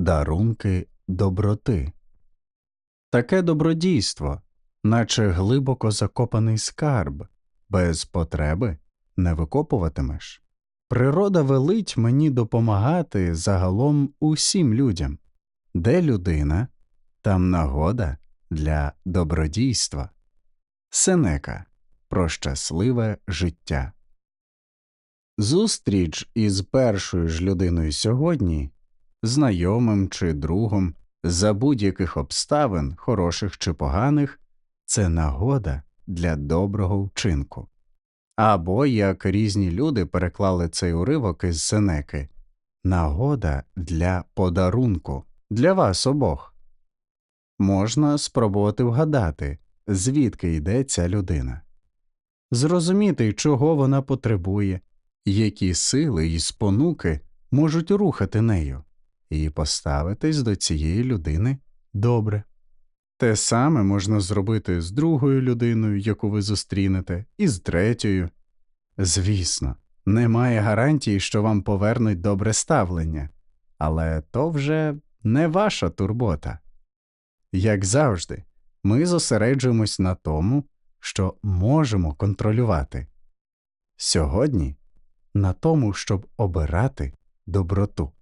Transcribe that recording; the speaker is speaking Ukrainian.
дарунки доброти. Таке добродійство, наче глибоко закопаний скарб, без потреби не викопуватимеш. Природа велить мені допомагати загалом усім людям, де людина, там нагода для добродійства. Сенека про щасливе життя. Зустріч із першою ж людиною сьогодні, знайомим чи другом, за будь-яких обставин, хороших чи поганих, це нагода для доброго вчинку. Або, як різні люди переклали цей уривок із Сенеки, нагода для подарунку для вас обох. Можна спробувати вгадати, звідки йде ця людина, зрозуміти, чого вона потребує, які сили і спонуки можуть рухати нею, і поставитись до цієї людини добре. Те саме можна зробити з другою людиною, яку ви зустрінете, і з третьою. Звісно, немає гарантії, що вам повернуть добре ставлення, але то вже не ваша турбота. Як завжди, ми зосереджуємось на тому, що можемо контролювати. Сьогодні на тому, щоб обирати доброту.